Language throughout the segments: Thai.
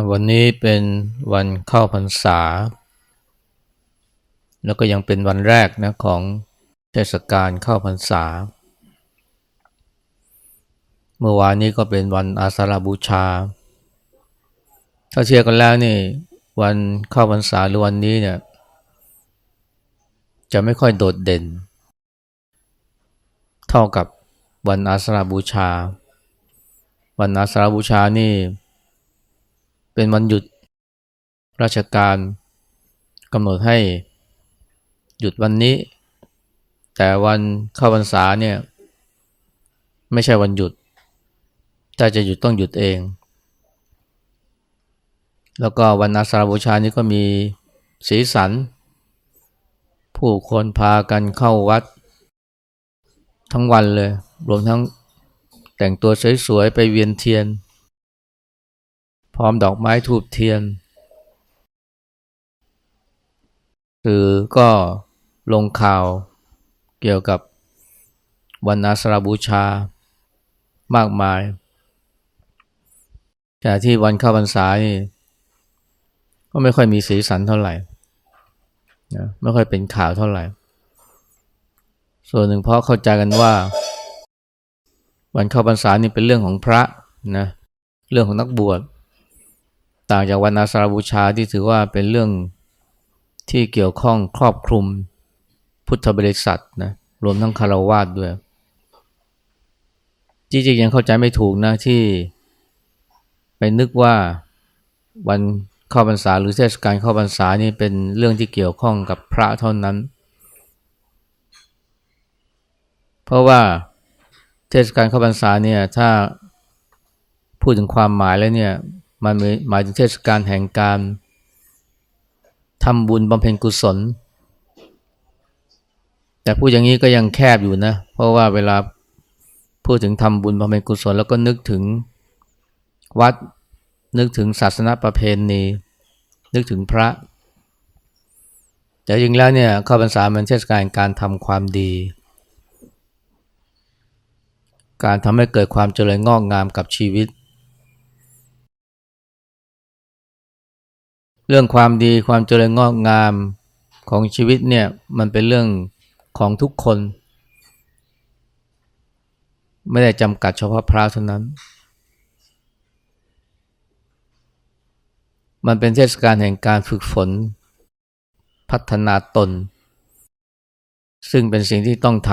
วันนี้เป็นวันเข้าพรรษา แล้วก็ยังเป็นวันแรกนะของเทศกาลเข้าพรรษา เมื่อวานนี้ก็เป็นวันอาสาฬบูชา ถ้าเทียบกันแล้วนี่วันเข้าพรรษาหรือวันนี้เนี่ยจะไม่ค่อยโดดเด่น เท่ากับวันอาสาฬบูชา วันอาสาฬบูชานี่ เป็นวันหยุดราชการกำหนดให้หยุดวันนี้ แต่วันเข้าพรรษาเนี่ยไม่ใช่วันหยุดถ้าจะหยุดต้องหยุดเอง แล้วก็วันอาสาบูชานี้ก็มีสีสัน ผู้คนพากันเข้าวัด ทั้งวันเลย รวมทั้งแต่งตัวสวยๆไปเวียนเทียน พร้อมดอกไม้ทูบเทียนสื่อก็ลงข่าวเกี่ยวกับวันอาสาฬบูชามากมายแต่ที่วันเข้าพรรษานี่ก็ไม่ค่อยมีสีสันเท่าไหร่นะไม่ค่อยเป็นข่าวเท่าไหร่ ส่วนหนึ่งเพราะเข้าใจกันว่า วันเข้าพรรษานี่เป็นเรื่องของพระนะเรื่องของนักบวช ต่างจากวันอาสาฬบูชาที่ถือว่าเป็นเรื่องที่เกี่ยวข้องครอบคลุมพุทธบริษัทนะรวมทั้งคารวาสด้วย จริงๆยังเข้าใจไม่ถูกนะที่ไปนึกว่าวันเข้าพรรษาหรือเทศกาลเข้าพรรษานี่เป็นเรื่องที่เกี่ยวข้องกับพระเท่านั้น เพราะว่าเทศกาลเข้าพรรษาเนี่ยถ้าพูดถึงความหมายแล้วเนี่ย มันหมายถึงเทศกาลแห่งการทำบุญบำเพ็ญกุศล แต่พูดอย่างนี้ก็ยังแคบอยู่นะ เพราะว่าเวลาพูดถึงทำบุญบำเพ็ญกุศล แล้วก็นึกถึงวัดนึกถึงศาสนาประเพณีนึกถึงพระ แต่จริงแล้วเนี่ยข้าพรรษามันเทศกาลการทำความดี การทำให้เกิดความเจริญงอกงามกับชีวิต เรื่องความดีความเจริญงอกงามของชีวิตเนี่ยมันเป็นเรื่องของทุกคน ไม่ได้จำกัดเฉพาะพระเท่านั้น มันเป็นเทศกาลแห่งการฝึกฝน พัฒนาตน ซึ่งเป็นสิ่งที่ต้องท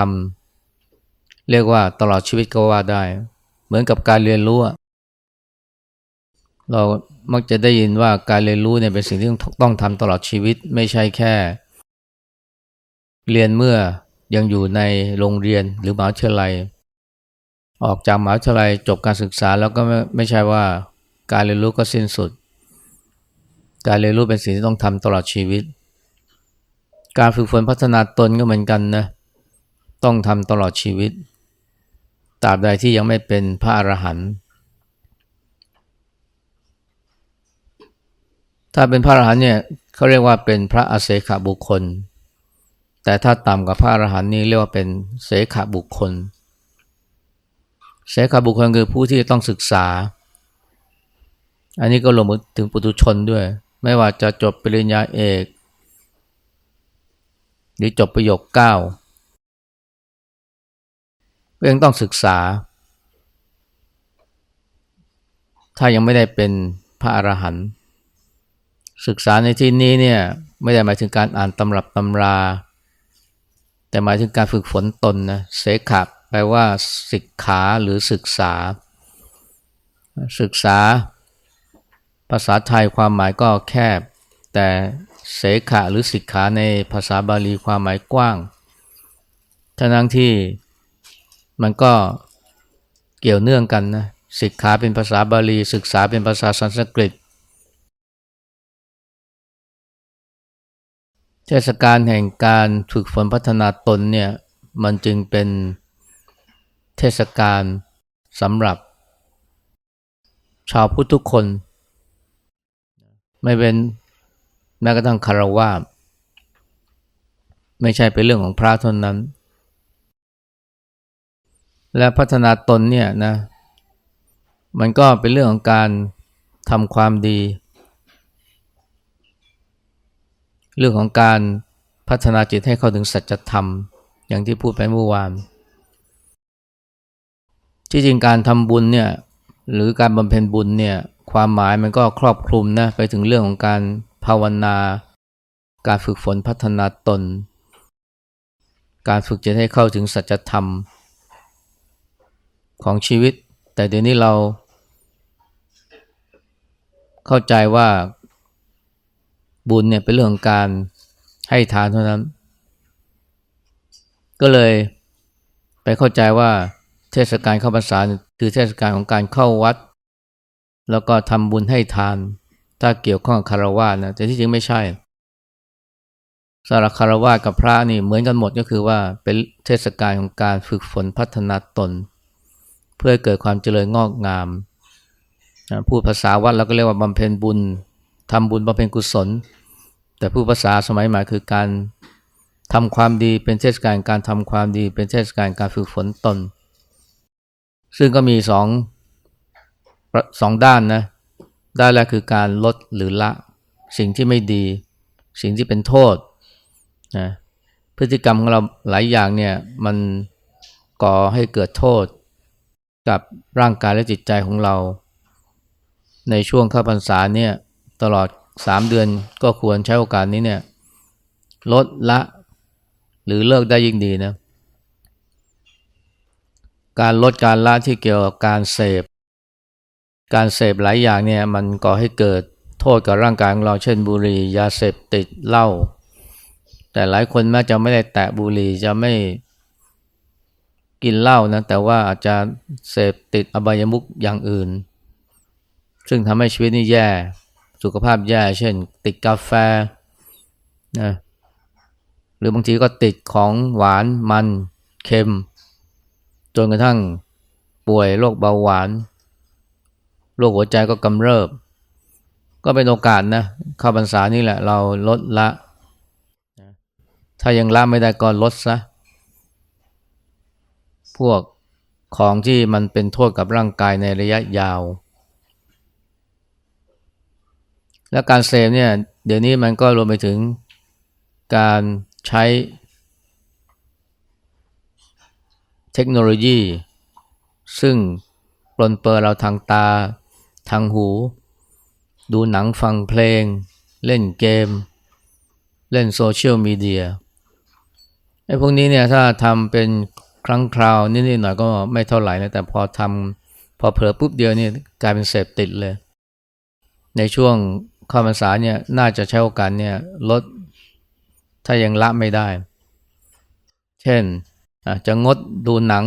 ำเรียกว่าตลอดชีวิตก็ว่าได้ เหมือนกับการเรียนรู้ เรามักจะได้ยินว่าการเรียนรู้เนี่ยเป็นสิ่งที่ต้องทำตลอดชีวิต ไม่ใช่แค่ เรียนเมื่อยังอยู่ในโรงเรียนหรือมหาวิทยาลัย ออกจากมหาวิทยาลัยจบการศึกษาแล้วก็ไม่ไม่ใช่ว่าการเรียนรู้ก็สิ้นสุด การเรียนรู้เป็นสิ่งที่ต้องทำตลอดชีวิต การฝึกฝนพัฒนาตนก็เหมือนกันนะต้องทำตลอดชีวิตตราบใดที่ยังไม่เป็นพระอรหันต์ ถ้าเป็นพระอรหันต์เนี่ยเขาเรียกว่าเป็นพระอเสขบุคคล แต่ถ้าต่ำกว่าพระอรหันต์นี่เรียกว่าเป็นเสขบุคคล เสขบุคคลคือผู้ที่ต้องศึกษา อันนี้ก็รวมถึงปุถุชนด้วย ไม่ว่าจะจบปริญญาเอก หรือจบประโยคเก้าก็ยังต้องศึกษา ถ้ายังไม่ได้เป็นพระอรหันต์ ศึกษาในที่นี้เนี่ยไม่ได้หมายถึงการอ่านตำรับตำรา แต่หมายถึงการฝึกฝนตนนะเสขะแปลว่าศึกขาหรือศึกษา ศึกษา ภาษาไทยความหมายก็แคบ แต่เสขะหรือศิกขาในภาษาบาลีความหมายกว้างทั้งที่มันก็เกี่ยวเนื่องกันนะศิกขาเป็นภาษาบาลี ศึกษาเป็นภาษาสันสกฤต เทศกาลแห่งการฝึกฝนพัฒนาตนเนี่ยมันจึงเป็นเทศกาลสำหรับ ชาวพุทธทุกคน ไม่เป็นแม้กระทั่งคารวะไม่ใช่เป็นเรื่องของพระเท่านั้น และพัฒนาตนเนี่ยนะมันก็เป็นเรื่องของการทำความดี เรื่องของการพัฒนาจิตให้เข้าถึงสัจธรรม อย่างที่พูดไปเมื่อวานที่จริงการทำบุญเนี่ยหรือการบำเพ็ญบุญเนี่ยความหมายมันก็ครอบคลุมนะไปถึงเรื่องของการภาวนา การฝึกฝนพัฒนาตน การฝึกจิตให้เข้าถึงสัจธรรม ของชีวิต แต่เดี๋ยวนี้เรา เข้าใจว่า บุญเนี่ยเป็นเรื่องของการให้ทานเท่านั้น ก็เลยไปเข้าใจว่าเทศกาลเข้าพรรษาคือเทศกาลของการเข้าวัด แล้วก็ทำบุญให้ทาน ถ้าเกี่ยวข้องกับคารวะนะแต่ที่จริงไม่ใช่สารบคารวะกับพระนี่เหมือนกันหมดก็คือว่าเป็นเทศกาลของการฝึกฝนพัฒนาตน เพื่อเกิดความเจริญงอกงามพูดภาษาวัดเราก็เรียกว่าบำเพ็ญบุญ ทำบุญบำเพ็ญกุศล แต่พูดภาษาสมัยใหม่คือการทำความดีเป็นเทศกาลการทำความดีเป็นเทศกาลการฝึกฝนตน ซึ่งก็มีสองสองด้านนะด้านแรกคือการลดหรือละ สิ่งที่ไม่ดี สิ่งที่เป็นโทษนะพฤติกรรมของเราหลายอย่างเนี่ยมันก่อให้เกิดโทษกับร่างกายและจิตใจของเรา ในช่วงเข้าพรรษาเนี่ย ตลอดสามเดือนก็ควรใช้โอกาสนี้เนี่ยลดละหรือเลิกได้ยิ่งดีนะ การลดการละที่เกี่ยวกับการเสพ การเสพหลายอย่างเนี่ยมันก่อให้เกิดโทษกับร่างกายของเราเช่นบุหรี่ยาเสพติดเหล้าแต่หลายคนแม้จะไม่ได้แตะบุหรี่จะไม่กินเหล้านะแต่ว่าอาจจะเสพติดอบายมุขอย่างอื่น ซึ่งทำให้ชีวิตนี่แย่ สุขภาพแย่ เช่น ติดกาแฟนะหรือบางทีก็ติดของหวานมันเค็ม จนกระทั่งป่วยโรคเบาหวานโรคหัวใจก็กำเริบ ก็เป็นโอกาสนะเข้าพรรษานี่แหละเราลดละ ถ้ายังละไม่ได้ก็ลดซะพวกของที่มันเป็นโทษกับร่างกายในระยะยาว และการเสพเนี่ยเดี๋ยวนี้มันก็รวมไปถึงการใช้เทคโนโลยี ซึ่งปลนเปอร์เราทางตา ทางหู ดูหนังฟังเพลง เล่นเกม เล่นโซเชียลมีเดียไอ้พวกนี้เนี่ยถ้าทำเป็นครั้งคราวนิดๆหน่อยก็ไม่เท่าไหร่นะแต่พอทำพอเผลอปุ๊บเดียวนี่กลายเป็นเสพติดเลย ในช่วง ข้าพรรษาเนี่ยน่าจะใช้โอกาสเนี่ยลดถ้ายังละไม่ได้ เช่นอาจจะงดดูหนัง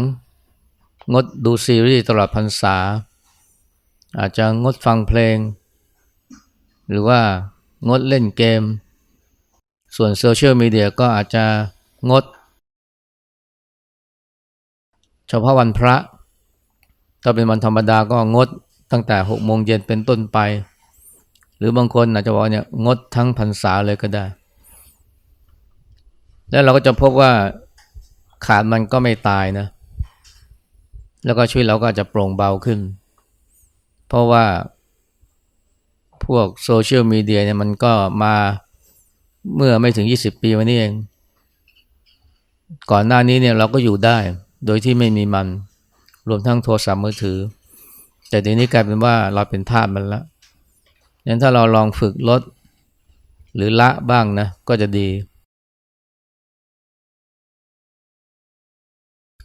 งดดูซีรีส์ตลอดพรรษา อาจจะงดฟังเพลง หรือว่างดเล่นเกม ส่วนโซเชียลมีเดียก็อาจจะงด เฉพาะวันพระ ถ้าเป็นวันธรรมดาก็งดตั้งแต่หกโมงเย็นเป็นต้นไป รือบางคนอาจจะบอกเนี่ยงดทั้งพรรษาเลยก็ได้ แล้วเราก็จะพบว่าขาดมันก็ไม่ตายนะ แล้วก็ช่วยเราก็จะโปร่งเบาขึ้น เพราะว่าพวกโซเชียลมีเดียเนี่ยมันก็มาเมื่อไม่ถึง 20 ปีมานี้เอง ก่อนหน้านี้เนี่ยเราก็อยู่ได้ โดยที่ไม่มีมัน รวมทั้งโทรศัพท์มือถือ แต่เดี๋ยวนี้กลายเป็นว่าเราเป็นทาสมันแล้ว งั้นถ้าเราลองฝึกลดหรือละบ้างนะก็จะดี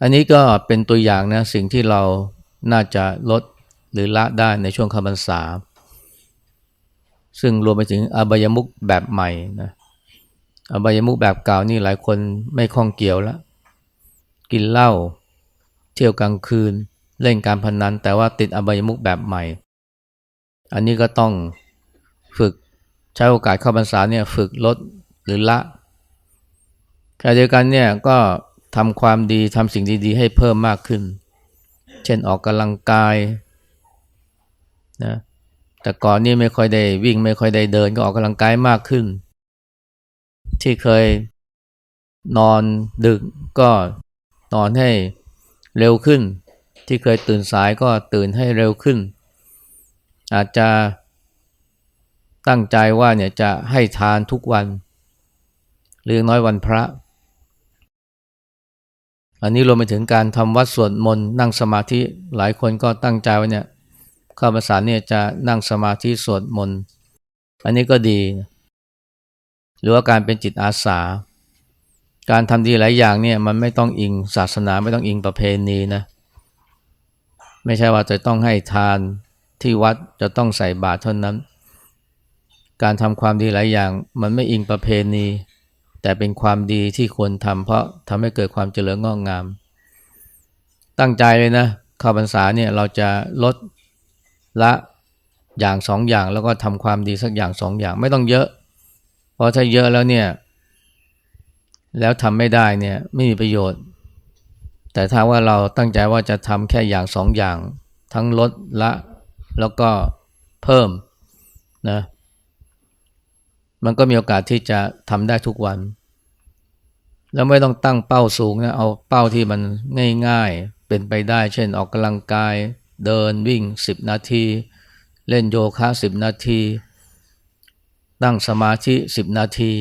อันนี้ก็เป็นตัวอย่างนะสิ่งที่เราน่าจะลดหรือละได้ในช่วงคำพรรษา ซึ่งรวมไปถึงอบายมุกแบบใหม่นะอบายมุกแบบเก่านี่หลายคนไม่คล่องเกี่ยวแล้ว กินเหล้าเที่ยวกลางคืน เล่นการพนันแต่ว่าติดอบายมุกแบบใหม่ อันนี้ก็ต้อง ฝึกใช้โอกาสเข้าพรรษาเนี่ยฝึกลดหรือละขณะเดียวกันเนี่ยก็ทำความดีทำสิ่งดีๆ ให้เพิ่มมากขึ้น เช่นออกกำลังกายนะแต่ก่อนนี่ไม่ค่อยได้วิ่งไม่ค่อยได้เดินก็ออกกำลังกายมากขึ้น ที่เคยนอนดึกก็นอนให้เร็วขึ้น ที่เคยตื่นสายก็ตื่นให้เร็วขึ้น อาจจะ ตั้งใจว่าเนี่ยจะให้ทานทุกวัน หรืออย่างน้อยวันพระ อันนี้รวมไปถึงการทำวัดสวดมนต์นั่งสมาธิหลายคนก็ตั้งใจว่าเนี่ยข้าพรรษาเนี่ยจะนั่งสมาธิสวดมนต์อันนี้ก็ดี หรือว่าการเป็นจิตอาสา การทำดีหลายอย่างเนี่ยมันไม่ต้องอิงศาสนาไม่ต้องอิงประเพณีนะไม่ใช่ว่าจะต้องให้ทานที่วัดจะต้องใส่บาตรเท่านั้น การทำความดีหลายอย่างมันไม่อิงประเพณี แต่เป็นความดีที่ควรทำเพราะทำให้เกิดความเจริญงอกงาม ตั้งใจเลยนะข้าพรรษาเนี่ยเราจะลดละอย่างสองอย่างแล้วก็ทำความดีสักอย่างสองอย่างไม่ต้องเยอะ เพราะถ้าเยอะแล้วเนี่ย แล้วทำไม่ได้เนี่ยไม่มีประโยชน์ แต่ถ้าว่าเราตั้งใจว่าจะทำแค่อย่างสองอย่าง ทั้งลดละแล้วก็เพิ่มนะ มันก็มีโอกาสที่จะทำได้ทุกวัน แล้วไม่ต้องตั้งเป้าสูงนะเอาเป้าที่มันง่ายๆ เป็นไปได้ เช่นออกกำลังกาย เดินวิ่ง 10 นาที เล่นโยคะ 10 นาที นั่งสมาธิสิบนาที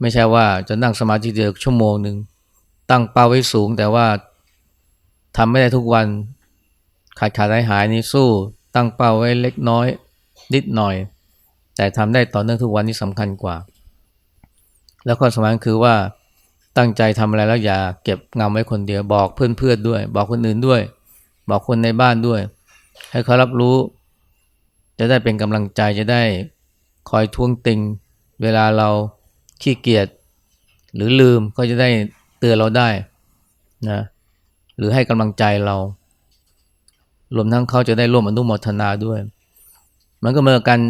ไม่ใช่ว่าจะนั่งสมาธิเดียวชั่วโมงหนึ่งตั้งเป้าไว้สูงแต่ว่าทำไม่ได้ทุกวันขาดขาดหายหายนี่สู้ ตั้งเป้าไว้เล็กน้อย นิดหน่อย แต่ทำได้ต่อเนื่องทุกวันนี่สำคัญกว่า แล้วข้อสำคัญคือว่าตั้งใจทำอะไรแล้วอย่าเก็บงำไว้คนเดียวบอกเพื่อนๆด้วย บอกคนอื่นด้วย บอกคนในบ้านด้วย ให้เขารับรู้ จะได้เป็นกำลังใจจะได้คอยท้วงติง เวลาเราขี้เกียจหรือลืมก็จะได้เตือนเราได้นะหรือให้กำลังใจเรา รวมทั้งเขาจะได้ร่วมอนุโมทนาด้วย มันก็เหมื่อกัน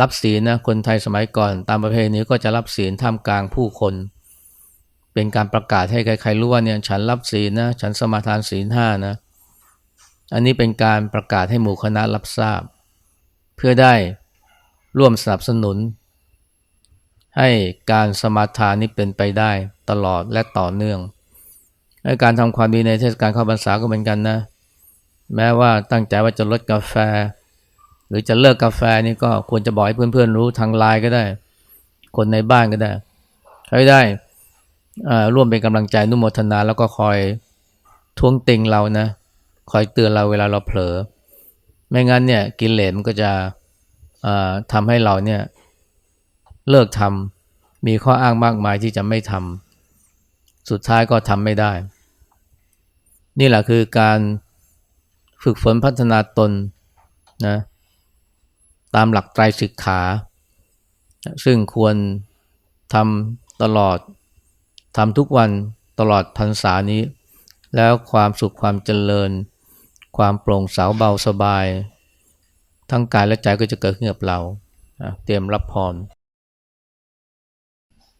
รับศีลนะคนไทยสมัยก่อน ตามประเพณีก็จะรับศีลท่ามกลางผู้คน เป็นการประกาศให้ใครๆรู้ว่าเนี่ยฉันรับศีลนะฉันสมาทานศีลห้านะอันนี้เป็นการประกาศให้หมู่คณะรับทราบ เพื่อได้ร่วมสนับสนุน ให้การสมาทานนี้เป็นไปได้ตลอดและต่อเนื่องให้การทำความดีในเทศกาลเข้าพรรษาก็เหมือนกันนะ แม้ว่าตั้งใจว่าจะลดกาแฟ หรือจะเลิกกาแฟนี่ก็ควรจะบอกให้เพื่อนๆรู้ทางไลน์ก็ได้ คนในบ้านก็ได้ให้ได้ร่วมเป็นกำลังใจนุโมทนาแล้วก็คอยท้วงติงเรานะ คอยเตือนเราเวลาเราเผลอ ไม่งั้นเนี่ยกินเหลมันก็จะทำให้เราเนี่ยเลิกทำมีข้ออ้างมากมายที่จะไม่ทำสุดท้ายก็ทำไม่ได้ นี่แหละคือการฝึกฝนพัฒนาตนนะ ตามหลักไตรสิกขา ซึ่งควรทำตลอดทำทุกวันตลอดพรรษานี้ แล้วความสุขความเจริญ ความโปร่งเสาเบาสบาย ทั้งกายและใจก็จะเกิดขึ้นกับเรา เตรียมรับพร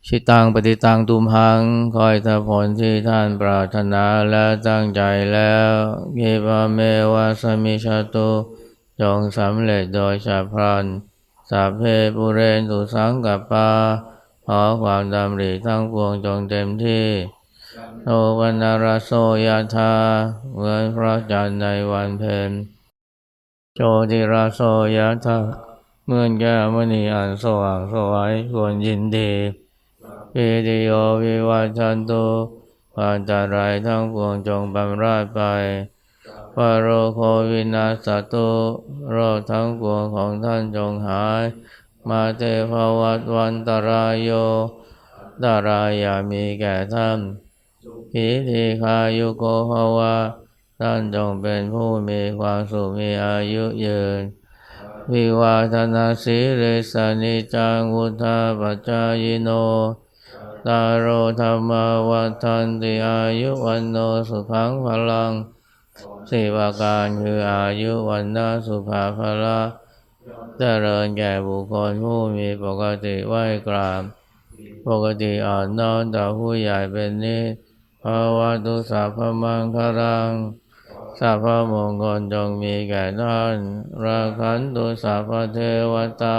ชิตังปฏิตังตุมหังคอยทผลที่ท่านปรารถนาและตั้งใจแล้วเกบาเมวาสมิชาตุ จงสำเร็จโดยฉับพลันสัพเพปุเรนตุสังกัปปาขอความดำริทั้งปวงจงเต็มที่โอวันนารโสยธาเหมือนพระจันทร์ในวันเพ็ญโจติราโสยะทะเมื่อนแก้มณีอันสว่างสวัยควรยินดีปิติโยวิวัชันตุปัจจารายทั้งปวงจงบำราดไป ปโรโควินาสตุโรคทั้งปวงของท่านจงหาย มาเตภวัตวันตรายโยตารายามีแก่ท่านพิธีคายุโกภวะท่านจงเป็นผู้มีความสุขมีอายุยืน วิวาทนาสีเรสานิจังวุธาปัจจายโน ตารโรธรรมวัฏันติอายุวันโนสุขังพลัง สี่ประการคืออายุวันนาสุขาภละเจริญแก่บุคคลผู้มีปกติไหวกราบปกติอ่อนน้อมต่อผู้ใหญ่เป็นนิสภาวะตุสัพพมังครังสัพพมงคลจงมีแก่ท่านราคันตุสัพเทวตา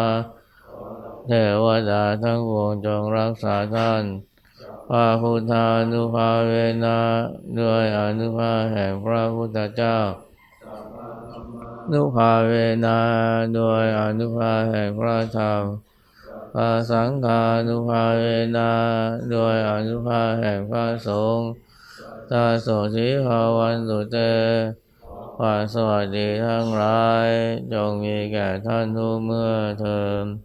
เทวดาทั้งวงจงรักษาท่าน พระพุทธานุภาเวนะด้วยอนุภาแห่งพระพุทธเจ้า นุภาเวนาโดยอนุภาแห่งพระธรรมพระสังฆานุภาเวนาโดยอนุภาแห่งพระสงฆ์ตาโสธิภาวันตุเตความสวัสดีทั้งหลาย จงมีแก่ท่านทุกเมื่อเทิน